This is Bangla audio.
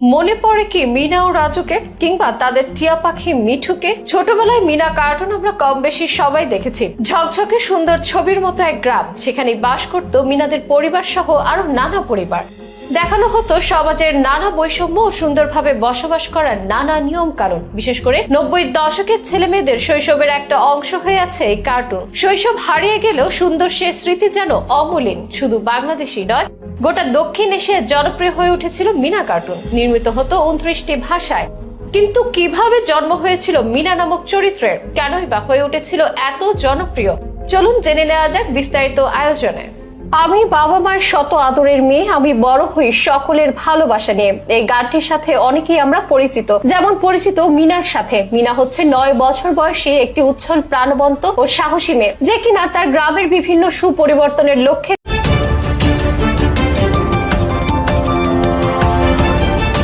মনে পড়ে কি মিনা ও রাজুকে কিংবা তাদের টিয়া পাখি মিঠুকে? ছোটবেলায় মিনা কার্টুন আমরা কম বেশি সবাই দেখেছি। ঝকঝকে সুন্দর ছবির মতো এক গ্রাম, সেখানে বাস করত মিনাদের পরিবার সহ আরও নানা পরিবার। দেখানো হতো সমাজের নানা বৈষম্য ও সুন্দরভাবে বসবাস করার নানা নিয়ম কানুন বিশেষ করে নব্বই দশকের ছেলে মেয়েদের শৈশবের একটা অংশ হয়ে আছে এই কার্টুন শৈশব হারিয়ে গেলেও সুন্দর সে স্মৃতি যেন অমলিন। শুধু বাংলাদেশি নয়, গোটা দক্ষিণ এশিয়ায় জনপ্রিয় হয়ে উঠেছিল মিনা কার্টুন নির্মিত হতো উনত্রিশটি ভাষায়। কিন্তু কীভাবে জন্ম হয়েছিল মিনা নামক চরিত্রের? কেনই বা হয়ে উঠেছিল এত জনপ্রিয়? চলুন জেনে নেওয়া যাক বিস্তারিত আয়োজনে। আমি বাবা মার শত আদরের মেয়ে, আমি বড় হই সকলের ভালোবাসা নিয়ে। এই গানটির সাথে অনেকেই আমরা পরিচিত। যেমন পরিচিত মিনার সাথে। মিনা হচ্ছে নয় বছর বয়সী একটি উচ্ছল, প্রাণবন্ত ও সাহসী মেয়ে। যে কিনা তার গ্রামের বিভিন্ন সুপরিবর্তনের লক্ষ্যে